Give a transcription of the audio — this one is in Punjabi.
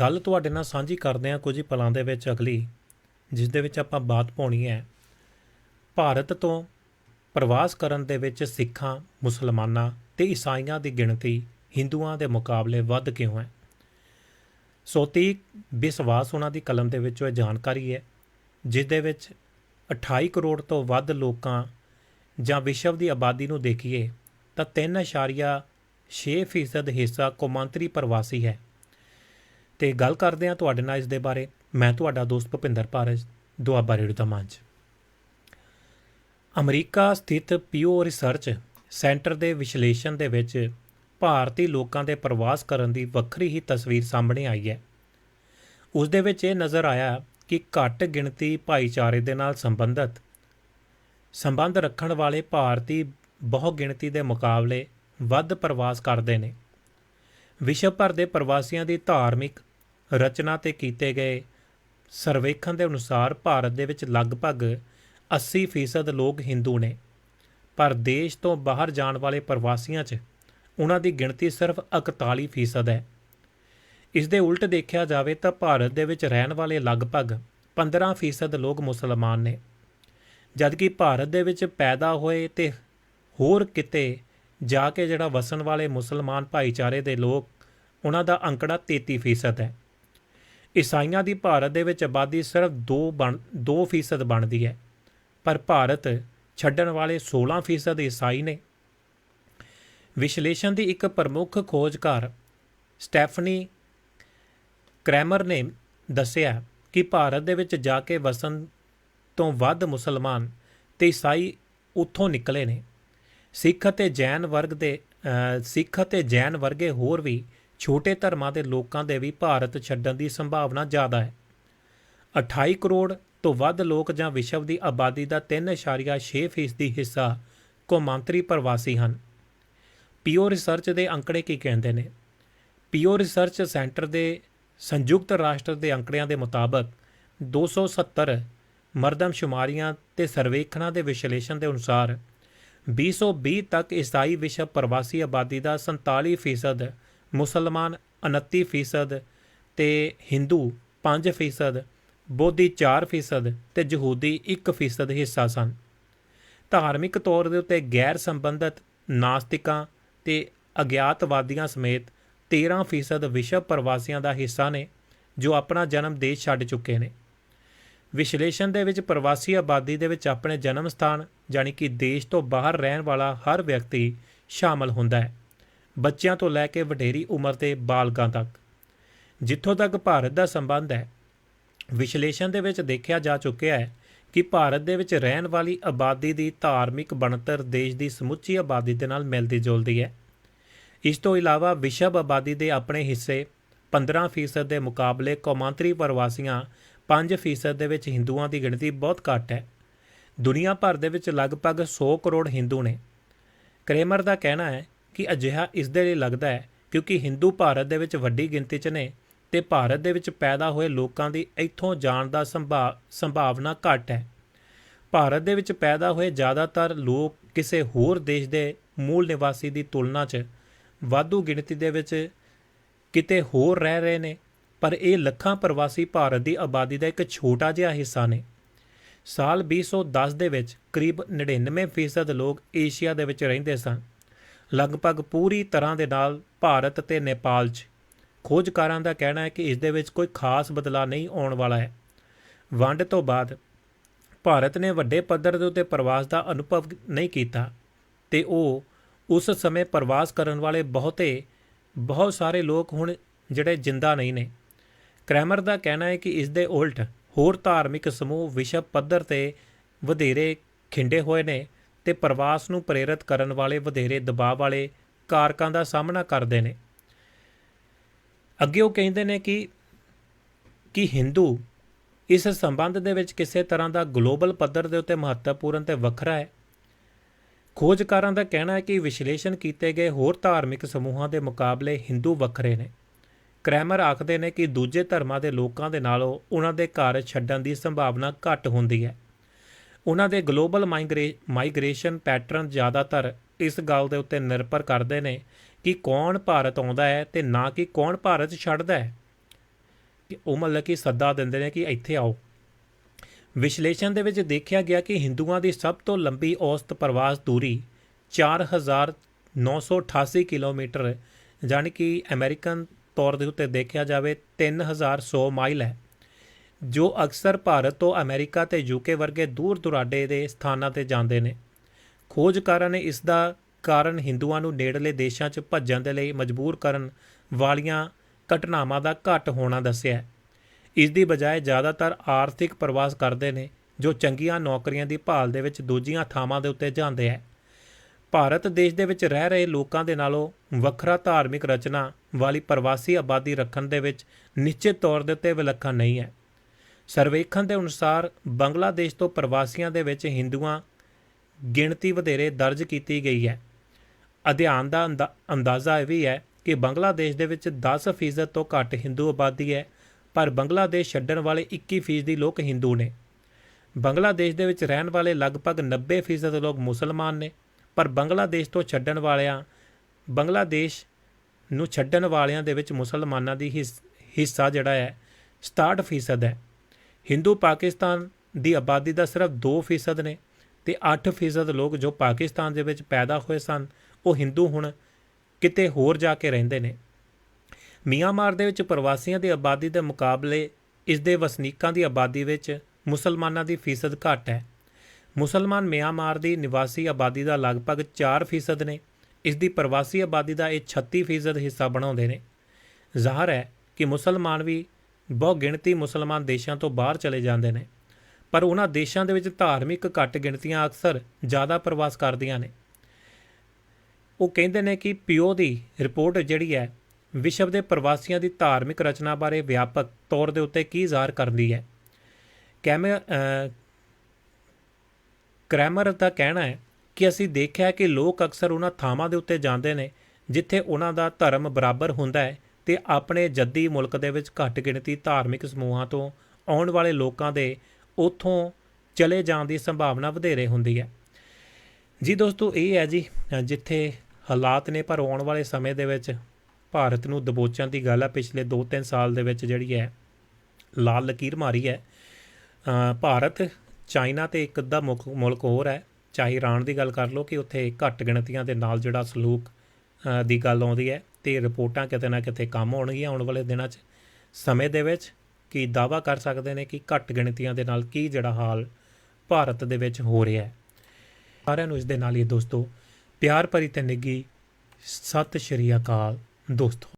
ਗੱਲ ਤੁਹਾਡੇ ਨਾਲ ਸਾਂਝੀ ਕਰਦੇ ਹਾਂ ਕੁਝ ਪਲਾਂ ਦੇ ਵਿੱਚ ਅਗਲੀ, ਜਿਸ ਦੇ ਵਿੱਚ ਆਪਾਂ ਬਾਤ ਪਾਉਣੀ ਹੈ। ਭਾਰਤ ਤੋਂ ਪ੍ਰਵਾਸ ਕਰਨ ਦੇ ਵਿੱਚ ਸਿੱਖਾਂ, ਮੁਸਲਮਾਨਾਂ ਤੇ ਈਸਾਈਆਂ ਦੀ ਗਿਣਤੀ ਹਿੰਦੂਆਂ ਦੇ ਮੁਕਾਬਲੇ ਵੱਧ ਕਿਉਂ ਹੈ? ਸੋਤੀ ਵਿਸ਼ਵਾਸ ਉਹਨਾਂ ਦੀ ਕਲਮ ਦੇ ਵਿੱਚੋਂ ਇਹ ਜਾਣਕਾਰੀ ਹੈ, ਜਿਸ ਦੇ ਵਿੱਚ 28 ਕਰੋੜ ਤੋਂ ਵੱਧ ਲੋਕਾਂ ਜਾਂ ਵਿਸ਼ਵ ਦੀ ਆਬਾਦੀ ਨੂੰ ਦੇਖੀਏ ਤਾਂ 3.6% ਹਿੱਸਾ ਕੌਮਾਂਤਰੀ ਪ੍ਰਵਾਸੀ ਹੈ। ਤੇ ਗੱਲ ਕਰਦੇ ਹਾਂ ਤੁਹਾਡੇ ਨਾਲ ਇਸ ਦੇ ਬਾਰੇ। ਮੈਂ ਤੁਹਾਡਾ ਦੋਸਤ ਭੁਪਿੰਦਰ ਭਾਰਜ ਦੁਆਬਾ ਰੇਡੀਓ ਦਾ ਮੰਚ ਅਮਰੀਕਾ ਸਥਿਤ ਪੀਓ ਰਿਸਰਚ ਸੈਂਟਰ ਦੇ ਵਿਸ਼ਲੇਸ਼ਣ ਦੇ ਵਿੱਚ ਭਾਰਤੀ ਲੋਕਾਂ ਦੇ ਪ੍ਰਵਾਸ ਕਰਨ ਦੀ ਵੱਖਰੀ ਹੀ ਤਸਵੀਰ ਸਾਹਮਣੇ ਆਈ ਹੈ। ਉਸ ਦੇ ਵਿੱਚ ਇਹ ਨਜ਼ਰ ਆਇਆ ਕਿ ਘੱਟ ਗਿਣਤੀ ਭਾਈਚਾਰੇ ਦੇ ਨਾਲ ਸੰਬੰਧਿਤ, ਸੰਬੰਧ ਰੱਖਣ ਵਾਲੇ ਭਾਰਤੀ ਬਹੁ ਗਿਣਤੀ ਦੇ ਮੁਕਾਬਲੇ ਵੱਧ ਪ੍ਰਵਾਸ ਕਰਦੇ ਨੇ। ਵਿਸ਼ਵ ਭਰ ਦੇ ਪ੍ਰਵਾਸੀਆਂ ਦੀ ਧਾਰਮਿਕ ਰਚਨਾ ਤੇ ਕੀਤੇ ਗਏ ਸਰਵੇਖਣ ਦੇ ਅਨੁਸਾਰ ਭਾਰਤ ਦੇ ਵਿੱਚ ਲਗਭਗ 80% ਲੋਕ ਹਿੰਦੂ ਨੇ। ਪਰ ਦੇਸ਼ ਤੋਂ ਬਾਹਰ ਜਾਣ ਵਾਲੇ ਪ੍ਰਵਾਸੀਆਂ 'ਚ ਉਹਨਾਂ ਦੀ ਗਿਣਤੀ ਸਿਰਫ 41% ਹੈ। ਇਸ ਦੇ ਉਲਟ ਦੇਖਿਆ ਜਾਵੇ ਤਾਂ ਭਾਰਤ ਦੇ ਵਿੱਚ ਰਹਿਣ ਵਾਲੇ ਲਗਭਗ 15% ਲੋਕ ਮੁਸਲਮਾਨ ਨੇ। ਜਦਕਿ ਭਾਰਤ ਦੇ ਵਿੱਚ ਪੈਦਾ ਹੋਏ ਤੇ ਹੋਰ ਕਿਤੇ ਜਾ ਕੇ ਜਿਹੜਾ ਵਸਣ ਵਾਲੇ ਮੁਸਲਮਾਨ ਭਾਈਚਾਰੇ ਦੇ ਲੋਕ ਉਹਨਾਂ ਦਾ ਅੰਕੜਾ 33% ਹੈ। ਈਸਾਈਆਂ ਦੀ ਭਾਰਤ ਦੇ ਵਿੱਚ ਆਬਾਦੀ ਸਿਰਫ 2 ਬਣ 2% ਬਣਦੀ ਹੈ, ਪਰ ਭਾਰਤ ਛੱਡਣ ਵਾਲੇ 16% ਈਸਾਈ ਨੇ। ਵਿਸ਼ਲੇਸ਼ਣ ਦੀ ਇੱਕ ਪ੍ਰਮੁੱਖ ਖੋਜਕਾਰ ਸਟੈਫਨੀ ਕ੍ਰੈਮਰ ਨੇ ਦੱਸਿਆ ਕਿ ਭਾਰਤ ਦੇ ਵਿੱਚ ਜਾ ਕੇ ਵਸਣ ਤੋਂ ਵੱਧ ਮੁਸਲਮਾਨ ਤੇ ਈਸਾਈ ਉੱਥੋਂ ਨਿਕਲੇ ਨੇ। ਸਿੱਖ ਅਤੇ ਜੈਨ ਵਰਗ ਦੇ ਸਿੱਖ ਅਤੇ ਜੈਨ ਵਰਗੇ ਹੋਰ ਵੀ ਛੋਟੇ ਧਰਮਾਂ ਦੇ ਲੋਕਾਂ ਦੇ ਵੀ ਭਾਰਤ ਛੱਡਣ ਦੀ ਸੰਭਾਵਨਾ ਜ਼ਿਆਦਾ ਹੈ। 28 ਕਰੋੜ ਤੋਂ ਵੱਧ ਲੋਕ ਜਾਂ ਵਿਸ਼ਵ ਦੀ ਆਬਾਦੀ ਦਾ 3.6% ਹਿੱਸਾ ਕੌਮਾਂਤਰੀ ਪ੍ਰਵਾਸੀ ਹਨ। ਪੀਓ ਰਿਸਰਚ ਦੇ ਅੰਕੜੇ ਕੀ ਕਹਿੰਦੇ ਨੇ? ਪੀਓ ਰਿਸਰਚ ਸੈਂਟਰ ਦੇ ਸੰਯੁਕਤ ਰਾਸ਼ਟਰ ਦੇ ਅੰਕੜਿਆਂ ਦੇ ਮੁਤਾਬਕ 270 ਮਰਦਮਸ਼ੁਮਾਰੀਆਂ ਤੇ ਸਰਵੇਖਣਾਂ ਦੇ ਵਿਸ਼ਲੇਸ਼ਣ ਦੇ ਅਨੁਸਾਰ 2020 ਤੱਕ ਈਸਾਈ ਵਿਸ਼ਵ ਪ੍ਰਵਾਸੀ ਆਬਾਦੀ ਦਾ 47% ਮੁਸਲਮਾਨ 29% ਤੇ ਹਿੰਦੂ 5% ਬੋਧੀ 4% ਤੇ ਯਹੂਦੀ 1% ਹਿੱਸਾ ਸਨ। ਧਾਰਮਿਕ ਤੌਰ ਦੇ ਉੱਤੇ ਗੈਰ ਸੰਬੰਧਿਤ ਨਾਸਤਿਕਾਂ ਤੇ ਅਗਿਆਤਵਾਦੀਆਂ ਸਮੇਤ 13% ਵਿਸ਼ਵ ਪ੍ਰਵਾਸੀਆਂ ਦਾ ਹਿੱਸਾ ਨੇ, ਜੋ ਆਪਣਾ ਜਨਮ ਦੇਸ਼ ਛੱਡ ਚੁੱਕੇ ਨੇ। ਵਿਸ਼ਲੇਸ਼ਣ ਦੇ ਵਿੱਚ ਪ੍ਰਵਾਸੀ ਆਬਾਦੀ ਦੇ ਵਿੱਚ ਆਪਣੇ ਜਨਮ ਸਥਾਨ, ਯਾਨੀ ਕਿ ਦੇਸ਼ ਤੋਂ ਬਾਹਰ ਰਹਿਣ ਵਾਲਾ ਹਰ ਵਿਅਕਤੀ ਸ਼ਾਮਲ ਹੁੰਦਾ ਹੈ। ਬੱਚਿਆਂ ਤੋਂ ਲੈ ਕੇ ਵਡੇਰੀ ਉਮਰ ਦੇ ਬਾਲਗਾਂ ਤੱਕ। ਜਿੱਥੋਂ ਤੱਕ ਭਾਰਤ ਦਾ ਸੰਬੰਧ ਹੈ, ਵਿਸ਼ਲੇਸ਼ਣ ਦੇ ਵਿੱਚ ਦੇਖਿਆ ਜਾ ਚੁੱਕਿਆ ਹੈ ਕਿ ਭਾਰਤ ਦੇ ਵਿੱਚ ਰਹਿਣ ਵਾਲੀ ਆਬਾਦੀ ਦੀ ਧਾਰਮਿਕ ਬਣਤਰ ਦੇਸ਼ ਦੀ ਸਮੁੱਚੀ ਆਬਾਦੀ ਦੇ ਨਾਲ ਮਿਲਦੀ ਜੁਲਦੀ ਹੈ। ਇਸ ਤੋਂ ਇਲਾਵਾ ਵਿਸ਼ਵ ਆਬਾਦੀ ਦੇ ਆਪਣੇ ਹਿੱਸੇ 15% ਦੇ ਮੁਕਾਬਲੇ ਕੌਮਾਂਤਰੀ ਪ੍ਰਵਾਸੀਆਂ 5% ਦੇ ਵਿੱਚ ਹਿੰਦੂਆਂ ਦੀ ਗਿਣਤੀ ਬਹੁਤ ਘੱਟ ਹੈ। ਦੁਨੀਆ ਭਰ ਦੇ ਵਿੱਚ ਲਗਭਗ 100 ਕਰੋੜ ਹਿੰਦੂ ਨੇ। ਕ੍ਰੇਮਰ ਦਾ ਕਹਿਣਾ ਹੈ ਕਿ ਅਜਿਹਾ ਇਸ ਦੇ ਲਈ ਲੱਗਦਾ ਹੈ ਕਿਉਂਕਿ ਹਿੰਦੂ ਭਾਰਤ ਦੇ ਵਿੱਚ ਵੱਡੀ ਗਿਣਤੀ 'ਚ ਨੇ ਤੇ ਭਾਰਤ ਦੇ ਵਿੱਚ ਪੈਦਾ ਹੋਏ ਲੋਕਾਂ ਦੀ ਇੱਥੋਂ ਜਾਣ ਦਾ ਸੰਭਾ- ਸੰਭਾਵਨਾ ਘੱਟ ਹੈ। ਭਾਰਤ ਦੇ ਵਿੱਚ ਪੈਦਾ ਹੋਏ ਜ਼ਿਆਦਾਤਰ ਲੋਕ ਕਿਸੇ ਹੋਰ ਦੇਸ਼ ਦੇ ਮੂਲ ਨਿਵਾਸੀ ਦੀ ਤੁਲਨਾ 'ਚ ਵਾਧੂ ਗਿਣਤੀ ਦੇ ਵਿੱਚ ਕਿਤੇ ਹੋਰ ਰਹਿ ਰਹੇ ਨੇ, ਪਰ ਇਹ ਲੱਖਾਂ ਪ੍ਰਵਾਸੀ ਭਾਰਤ ਦੀ ਆਬਾਦੀ ਦਾ ਇੱਕ ਛੋਟਾ ਜਿਹਾ ਹਿੱਸਾ ਨੇ। ਸਾਲ 2010 ਦੇ ਵਿੱਚ ਕਰੀਬ 99% ਲੋਕ ਏਸ਼ੀਆ ਦੇ ਵਿੱਚ ਰਹਿੰਦੇ ਸਨ। ਲਗਭਗ ਪੂਰੀ ਤਰ੍ਹਾਂ ਦੇ ਨਾਲ ਭਾਰਤ ਤੇ ਨੇਪਾਲ 'ਚ। ਖੋਜਕਾਰਾਂ ਦਾ ਕਹਿਣਾ ਹੈ ਕਿ ਇਸ ਦੇ ਵਿੱਚ ਕੋਈ ਖਾਸ ਬਦਲਾਅ ਨਹੀਂ ਆਉਣ ਵਾਲਾ ਹੈ। ਵੰਡ ਤੋਂ ਬਾਅਦ ਭਾਰਤ ਨੇ ਵੱਡੇ ਪੱਧਰ ਦੇ ਉੱਤੇ ਪ੍ਰਵਾਸ ਦਾ ਅਨੁਭਵ ਨਹੀਂ ਕੀਤਾ ਤੇ ਉਹ ਉਸ ਸਮੇਂ ਪ੍ਰਵਾਸ ਕਰਨ ਵਾਲੇ ਬਹੁਤੇ, ਬਹੁਤ ਸਾਰੇ ਲੋਕ ਹੁਣ ਜਿਹੜੇ ਜਿੰਦਾ ਨਹੀਂ ਨੇ। ਕ੍ਰੈਮਰ ਦਾ ਕਹਿਣਾ ਹੈ ਕਿ ਇਸ ਦੇ ਉਲਟ ਹੋਰ ਧਾਰਮਿਕ ਸਮੂਹ ਵਿਸ਼ਵ ਪੱਧਰ ਤੇ ਵਧੇਰੇ ਖਿੰਡੇ ਹੋਏ ਨੇ। ਤੇ ਪ੍ਰਵਾਸ ਨੂੰ ਪ੍ਰੇਰਿਤ ਕਰਨ ਵਾਲੇ ਵਧੇਰੇ ਦਬਾਅ ਵਾਲੇ ਕਾਰਕਾਂ ਦਾ ਸਾਹਮਣਾ ਕਰਦੇ ਨੇ। ਅੱਗੇ ਉਹ ਕਹਿੰਦੇ ਨੇ ਕਿ ਕਿ ਹਿੰਦੂ ਇਸ ਸੰਬੰਧ ਦੇ ਵਿੱਚ ਕਿਸੇ ਤਰ੍ਹਾਂ ਦਾ ਗਲੋਬਲ ਪੱਧਰ ਦੇ ਉੱਤੇ ਮਹੱਤਵਪੂਰਨ ਤੇ ਵੱਖਰਾ ਹੈ। ਖੋਜਕਾਰਾਂ ਦਾ ਕਹਿਣਾ ਹੈ ਕਿ ਵਿਸ਼ਲੇਸ਼ਣ ਕੀਤੇ ਗਏ ਹੋਰ ਧਾਰਮਿਕ ਸਮੂਹਾਂ ਦੇ ਮੁਕਾਬਲੇ ਹਿੰਦੂ ਵੱਖਰੇ ਨੇ। ਕ੍ਰੈਮਰ ਆਖਦੇ ਨੇ ਕਿ ਦੂਜੇ ਧਰਮਾਂ ਦੇ ਲੋਕਾਂ ਦੇ ਨਾਲੋਂ ਉਹਨਾਂ ਦੇ ਘਰ ਛੱਡਣ ਦੀ ਸੰਭਾਵਨਾ ਘੱਟ ਹੁੰਦੀ ਹੈ। ਉਹਨਾਂ ਦੇ ਗਲੋਬਲ ਮਾਈਗ੍ਰੇਸ਼ਨ ਪੈਟਰਨ ਜ਼ਿਆਦਾਤਰ ਇਸ ਗੱਲ ਦੇ ਉੱਤੇ ਨਿਰਭਰ ਕਰਦੇ ਨੇ ਕਿ ਕੌਣ ਭਾਰਤ ਆਉਂਦਾ ਹੈ ਤੇ ਨਾ ਕਿ ਕੌਣ ਭਾਰਤ ਛੱਡਦਾ ਹੈ। ਕਿ ਉਹ ਮਤਲਬ ਕਿ ਸੱਦਾ ਦਿੰਦੇ ਨੇ ਕਿ ਇੱਥੇ ਆਓ। ਵਿਸ਼ਲੇਸ਼ਣ ਦੇ ਵਿੱਚ ਦੇਖਿਆ ਗਿਆ ਕਿ ਹਿੰਦੂਆਂ ਦੀ ਸਭ ਤੋਂ ਲੰਬੀ ਔਸਤ ਪ੍ਰਵਾਸ ਦੂਰੀ 4988 ਕਿਲੋਮੀਟਰ, ਜਾਣੀ ਕਿ ਅਮਰੀਕਨ ਤੌਰ ਦੇ ਉੱਤੇ ਦੇਖਿਆ ਜਾਵੇ 3100 ਮਾਈਲ ਹੈ। ਜੋ ਅਕਸਰ ਭਾਰਤ ਤੋਂ ਅਮਰੀਕਾ ਤੇ ਯੂਕੇ ਵਰਗੇ ਦੂਰ ਦੁਰਾਡੇ ਦੇ ਸਥਾਨਾਂ ਤੇ ਜਾਂਦੇ ਨੇ। ਖੋਜਕਾਰਾਂ ਨੇ ਇਸ ਦਾ ਕਾਰਨ ਹਿੰਦੂਆਂ ਨੂੰ ਨੇੜਲੇ ਦੇਸ਼ਾਂ 'ਚ ਭੱਜਣ ਦੇ ਲਈ ਮਜਬੂਰ ਕਰਨ ਵਾਲੀਆਂ ਘਟਨਾਵਾਂ ਦਾ ਘੱਟ ਹੋਣਾ ਦੱਸਿਆ ਹੈ। ਇਸ ਦੀ ਬਜਾਏ ਜ਼ਿਆਦਾਤਰ ਆਰਥਿਕ ਪ੍ਰਵਾਸ ਕਰਦੇ ਨੇ, ਜੋ ਚੰਗੀਆਂ ਨੌਕਰੀਆਂ ਦੀ ਭਾਲ ਦੇ ਵਿੱਚ ਦੂਜੀਆਂ ਥਾਵਾਂ ਦੇ ਉੱਤੇ ਜਾਂਦੇ ਹੈ। ਭਾਰਤ ਦੇਸ਼ ਦੇ ਵਿੱਚ ਰਹਿ ਰਹੇ ਲੋਕਾਂ ਦੇ ਨਾਲੋਂ ਵੱਖਰਾ ਧਾਰਮਿਕ ਰਚਨਾ ਵਾਲੀ ਪ੍ਰਵਾਸੀ ਆਬਾਦੀ ਰੱਖਣ ਦੇ ਵਿੱਚ ਨਿਸ਼ਚਿਤ ਤੌਰ ਦੇ ਉੱਤੇ ਵਿਲੱਖਣ ਨਹੀਂ ਹੈ। ਸਰਵੇਖਣ ਦੇ ਅਨੁਸਾਰ ਬੰਗਲਾਦੇਸ਼ ਤੋਂ ਪ੍ਰਵਾਸੀਆਂ ਦੇ ਵਿੱਚ ਹਿੰਦੂਆਂ ਗਿਣਤੀ ਵਧੇਰੇ ਦਰਜ ਕੀਤੀ ਗਈ ਹੈ। ਅਧਿਐਨ ਦਾ ਅੰਦਾ- ਅੰਦਾਜ਼ਾ ਇਹ ਵੀ ਹੈ ਕਿ ਬੰਗਲਾਦੇਸ਼ ਦੇ ਵਿੱਚ 10% ਤੋਂ ਘੱਟ ਹਿੰਦੂ ਆਬਾਦੀ ਹੈ, ਪਰ ਬੰਗਲਾਦੇਸ਼ ਛੱਡਣ ਵਾਲੇ 21% ਲੋਕ ਹਿੰਦੂ ਨੇ। ਬੰਗਲਾਦੇਸ਼ ਦੇ ਵਿੱਚ ਰਹਿਣ ਵਾਲੇ ਲਗਭਗ 90% ਲੋਕ ਮੁਸਲਮਾਨ ਨੇ, ਪਰ ਬੰਗਲਾਦੇਸ਼ ਤੋਂ ਛੱਡਣ ਵਾਲਿਆਂ, ਬੰਗਲਾਦੇਸ਼ ਨੂੰ ਛੱਡਣ ਵਾਲਿਆਂ ਦੇ ਵਿੱਚ ਮੁਸਲਮਾਨਾਂ ਦੀ ਹਿੱਸ- ਹਿੱਸਾ ਜਿਹੜਾ ਹੈ 67% ਹੈ। ਹਿੰਦੂ ਪਾਕਿਸਤਾਨ ਦੀ ਆਬਾਦੀ ਦਾ ਸਿਰਫ 2% ਨੇ ਤੇ 8% ਲੋਕ ਜੋ ਪਾਕਿਸਤਾਨ ਦੇ ਵਿੱਚ ਪੈਦਾ ਹੋਏ ਸਨ, ਉਹ ਹਿੰਦੂ ਹੁਣ ਕਿਤੇ ਹੋਰ ਜਾ ਕੇ ਰਹਿੰਦੇ ਨੇ। ਮਿਆਂਮਾਰ ਦੇ ਵਿੱਚ ਪ੍ਰਵਾਸੀਆਂ ਦੀ ਆਬਾਦੀ ਦੇ ਮੁਕਾਬਲੇ ਇਸ ਦੇ ਵਸਨੀਕਾਂ ਦੀ ਆਬਾਦੀ ਵਿੱਚ ਮੁਸਲਮਾਨਾਂ ਦੀ ਫੀਸਦ ਘੱਟ ਹੈ। ਮੁਸਲਮਾਨ ਮਿਆਂਮਾਰ ਦੀ ਨਿਵਾਸੀ ਆਬਾਦੀ ਦਾ ਲਗਭਗ 4% ਨੇ। ਇਸ ਦੀ ਪ੍ਰਵਾਸੀ ਆਬਾਦੀ ਦਾ ਇਹ 36% ਹਿੱਸਾ ਬਣਾਉਂਦੇ ਨੇ। ਜ਼ਾਹਰ ਹੈ ਕਿ ਮੁਸਲਮਾਨ ਵੀ ਬਹੁ ਗਿਣਤੀ ਮੁਸਲਮਾਨ ਦੇਸ਼ਾਂ ਤੋਂ ਬਾਹਰ ਚਲੇ ਜਾਂਦੇ ਨੇ। ਪਰ ਉਹਨਾਂ ਦੇਸ਼ਾਂ ਦੇ ਵਿੱਚ ਧਾਰਮਿਕ ਘੱਟ ਗਿਣਤੀਆਂ ਅਕਸਰ ਜ਼ਿਆਦਾ ਪ੍ਰਵਾਸ ਕਰਦੀਆਂ ਨੇ। ਉਹ ਕਹਿੰਦੇ ਨੇ ਕਿ ਪਿਓ ਦੀ ਰਿਪੋਰਟ ਜਿਹੜੀ ਹੈ ਵਿਸ਼ਵ ਦੇ ਪ੍ਰਵਾਸੀਆਂ ਦੀ ਧਾਰਮਿਕ ਰਚਨਾ ਬਾਰੇ ਵਿਆਪਕ ਤੌਰ ਦੇ ਉੱਤੇ ਕੀ ਜ਼ਾਹਰ ਕਰਦੀ ਹੈ। ਕੈਮੇ ਅ, ਕ੍ਰੈਮਰ ਦਾ ਕਹਿਣਾ ਹੈ ਕਿ ਅਸੀਂ ਦੇਖਿਆ ਕਿ ਲੋਕ ਅਕਸਰ ਉਹਨਾਂ ਥਾਵਾਂ ਦੇ ਉੱਤੇ ਜਾਂਦੇ ਨੇ ਜਿੱਥੇ ਉਹਨਾਂ ਦਾ ਧਰਮ ਬਰਾਬਰ ਹੁੰਦਾ ਹੈ ਤੇ ਆਪਣੇ ਜੱਦੀ ਮੁਲਕ ਦੇ ਵਿੱਚ ਘੱਟ ਗਿਣਤੀ ਧਾਰਮਿਕ ਸਮੂਹਾਂ ਤੋਂ ਆਉਣ ਵਾਲੇ ਲੋਕਾਂ ਦੇ ਉੱਥੋਂ ਚਲੇ ਜਾਣ ਦੀ ਸੰਭਾਵਨਾ ਵਧੇਰੇ ਹੁੰਦੀ ਹੈ। ਜੀ ਦੋਸਤੋ, ਇਹ ਹੈ ਜੀ, ਜਿੱਥੇ ਹਾਲਾਤ ਨੇ, ਪਰ ਆਉਣ ਵਾਲੇ ਸਮੇਂ ਦੇ ਵਿੱਚ ਭਾਰਤ ਨੂੰ ਦਬੋਚਣ ਦੀ ਗੱਲ ਹੈ। ਪਿਛਲੇ 2-3 ਸਾਲ ਦੇ ਵਿੱਚ ਜਿਹੜੀ ਹੈ, ਲਾਲ ਲਕੀਰ ਮਾਰੀ ਹੈ। ਭਾਰਤ, ਚਾਈਨਾ ਤੇ ਇੱਕ ਅੱਧਾ ਮੁੱਖ, ਮੁਲਕ ਹੋਰ ਹੈ। ਚਾਹੇ ਈਰਾਨ ਦੀ ਗੱਲ ਕਰ ਲਓ ਕਿ ਉੱਥੇ ਘੱਟ ਗਿਣਤੀਆਂ ਦੇ ਨਾਲ ਜਿਹੜਾ ਸਲੂਕ ਦੀ ਗੱਲ ਆਉਂਦੀ ਹੈ। ਤੇ ਰਿਪੋਰਟਾਂ ਕਿਤੇ ਨਾ ਕਿਤੇ ਕੰਮ ਹੋਣਗੀਆਂ ਆਉਣ ਵਾਲੇ ਦਿਨਾਂ 'ਚ। ਸਮੇਂ ਦੇ ਵਿੱਚ ਕੀ ਦਾਵਾ ਕਰ ਸਕਦੇ ਨੇ ਕਿ ਘੱਟ ਗਿਣਤੀਆਂ ਦੇ ਨਾਲ ਕੀ ਜਿਹੜਾ ਹਾਲ ਭਾਰਤ ਦੇ ਵਿੱਚ ਹੋ ਰਿਹਾ ਹੈ। ਸਾਰਿਆਂ ਨੂੰ ਇਸ ਦੇ ਨਾਲ ਹੀ ਦੋਸਤੋ, ਪਿਆਰ ਭਰੀ ਤੇ ਨਿੱਘੀ ਸਤਿ ਸ਼੍ਰੀ ਅਕਾਲ ਦੋਸਤੋ।